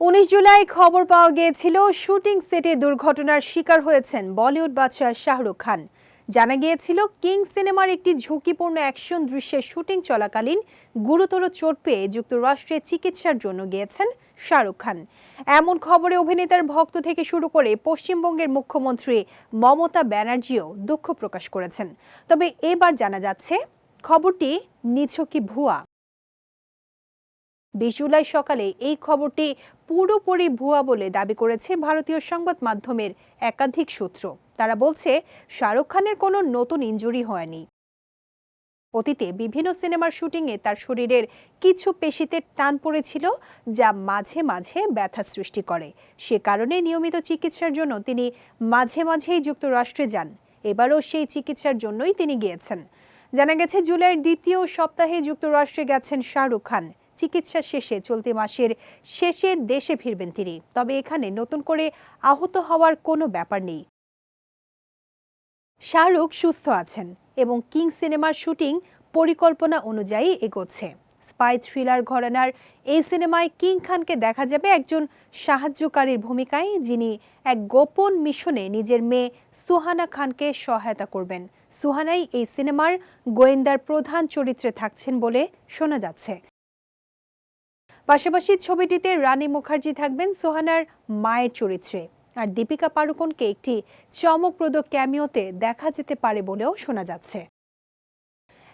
উনিশ জুলাই খবর পাওয়া গিয়েছিল, শুটিং সেটে দুর্ঘটনার শিকার হয়েছেন বলিউড বাদশাহ শাহরুখ খান। জানা গিয়েছিল, কিং সিনেমার একটি ঝুঁকিপূর্ণ অ্যাকশন দৃশ্যের শুটিং চলাকালীন গুরুতর চোট পেয়ে যুক্তরাষ্ট্রে চিকিৎসার জন্য গিয়েছেন শাহরুখ খান। এমন খবরে অভিনেতার ভক্ত থেকে শুরু করে পশ্চিমবঙ্গের মুখ্যমন্ত্রী মমতা ব্যানার্জিও দুঃখ প্রকাশ করেছেন। তবে এবার জানা যাচ্ছে, খবরটি নিছকই ভুয়া। বিশ জুলাই সকালে এই খবরটি পুরোপুরি ভুয়া বলে দাবি করেছে ভারতীয় সংবাদ মাধ্যমের একাধিক সূত্র। তারা বলছে, শাহরুখ খানের কোনো নতুন ইনজুরি হয়নি। অতীতে বিভিন্ন সিনেমার শুটিংয়ে তার শরীরের কিছু পেশিতে টান পড়েছিল, যা মাঝে মাঝে ব্যথা সৃষ্টি করে। সে কারণে নিয়মিত চিকিৎসার জন্য তিনি মাঝে মাঝেই যুক্তরাষ্ট্রে যান। এবারও সেই চিকিৎসার জন্যই তিনি গিয়েছেন। জানা গেছে, জুলাইয়ের দ্বিতীয় সপ্তাহে যুক্তরাষ্ট্রে গেছেন শাহরুখ খান। চিকিৎসা শেষে চলতি মাসের শেষে দেশে ফিরবেন তিনি। তবে এখানে নতুন করে আহত হওয়ার কোনো ব্যাপার নেই। শাহরুখ সুস্থ আছেন এবং কিং সিনেমার শুটিং পরিকল্পনা অনুযায়ী এগোচ্ছে। স্পাই থ্রিলার ঘরানার এই সিনেমায় কিং খানকে দেখা যাবে একজন সাহায্যকারীর ভূমিকায়, যিনি এক গোপন মিশনে নিজের মেয়ে সুহানা খানকে সহায়তা করবেন। সুহানাই এই সিনেমার গোয়েন্দার প্রধান চরিত্রে থাকছেন বলে শোনা যাচ্ছে। পাশাপাশি ছবিটিতে রানী মুখার্জি থাকবেন সোহানার মায়ের চরিত্রে। আর দীপিকা পাড়ুকোনকে একটি চমকপ্রদ ক্যামিওতে দেখা যেতে পারে বলেও শোনা যাচ্ছে।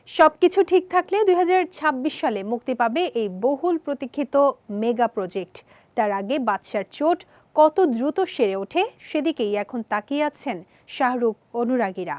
সবকিছু ঠিক থাকলে দুই হাজার ছাব্বিশ সালে মুক্তি পাবে এই বহুল প্রতীক্ষিত মেগা প্রজেক্ট। তার আগে বাদশার চোট কত দ্রুত সেরে ওঠে সেদিকেই এখন তাকিয়ে আছেন শাহরুখ অনুরাগীরা।